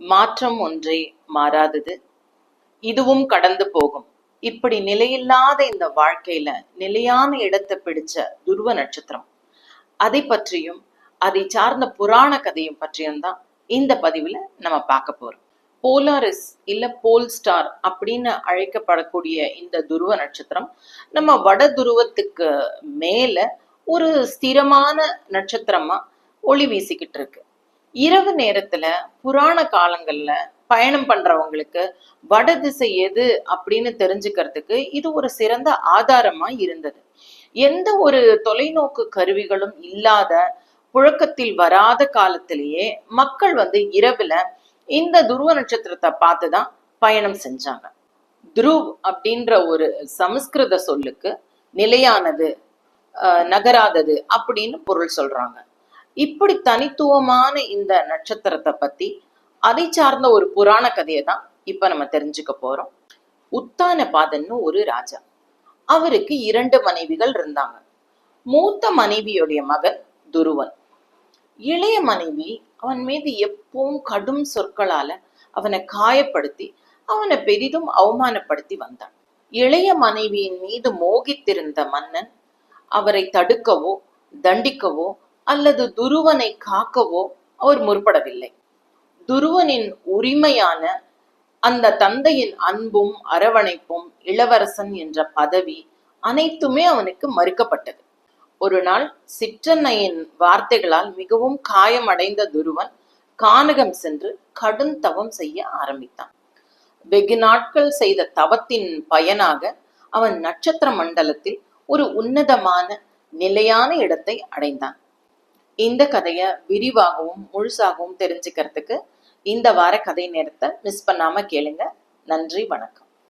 மாற்றம் ஒன்றே மாறாதது. இதுவும் கடந்து போகும். இப்படி நிலையில்லாத இந்த வாழ்க்கையில நிலையான இடத்தை பிடிச்ச துருவ நட்சத்திரம். அதை பற்றியும் அதை சார்ந்த புராண கதையும் பற்றியும் தான் இந்த பதிவுல நம்ம பார்க்க போறோம். போலாரிஸ் இல்ல போல் ஸ்டார் அப்படின்னு அழைக்கப்படக்கூடிய இந்த துருவ நட்சத்திரம் நம்ம வட துருவத்துக்கு மேல ஒரு ஸ்திரமான நட்சத்திரமா ஒளி வீசிக்கிட்டு இருக்கு. இரவு நேரத்துல புராண காலங்கள்ல பயணம் பண்றவங்களுக்கு வடதிசை எது அப்படின்னு தெரிஞ்சுக்கிறதுக்கு இது ஒரு சிறந்த ஆதாரமா இருந்தது. எந்த ஒரு தொலைநோக்கு கருவிகளும் இல்லாத புழக்கத்தில் வராத காலத்திலேயே மக்கள் வந்து இரவுல இந்த துருவ நட்சத்திரத்தை பார்த்து தான் பயணம் செஞ்சாங்க. துருவ் அப்படின்ற ஒரு சமஸ்கிருத சொல்லுக்கு நிலையானது நகராதது அப்படின்னு பொருள் சொல்றாங்க. இப்படி தனித்துவமான இந்த நட்சத்திரத்தை பத்தி அதை சார்ந்த ஒரு புராண கதையை தான் இப்ப நம்ம தெரிஞ்சுக்க போறோம். உத்தானபாதன்னு ஒரு ராஜா. அவருக்கு இரண்டு மனைவிகள் இருந்தாங்க. மூத்த மனைவியுடைய மகன் துருவன். இளைய மனைவி அவன் மீது எப்பவும் கடும் சொற்களால அவனை காயப்படுத்தி அவனை பெரிதும் அவமானப்படுத்தி வந்தான். இளைய மனைவியின் மீது மோகித்திருந்த மன்னன் அவரை தடுக்கவோ தண்டிக்கவோ அல்லது துருவனை காக்கவோ அவர் முற்படவில்லை. துருவனின் உரிமையான அந்த தந்தையின் அன்பும் அரவணைப்பும் இளவரசன் என்ற பதவி அனைத்துமே அவனுக்கு மறுக்கப்பட்டது. ஒரு நாள் சிற்றன்னையின் வார்த்தைகளால் மிகவும் காயமடைந்த துருவன் கானகம் சென்று கடும் தவம் செய்ய ஆரம்பித்தான். வெகு நாட்கள் செய்த தவத்தின் பயனாக அவன் நட்சத்திர மண்டலத்தில் ஒரு உன்னதமான நிலையான இடத்தை அடைந்தான். இந்த கதையை விரிவாகவும் முழுசாகவும் தெரிஞ்சுக்கிறதுக்கு இந்த வார கதை நேரத்தை மிஸ் பண்ணாம கேளுங்க. நன்றி வணக்கம்.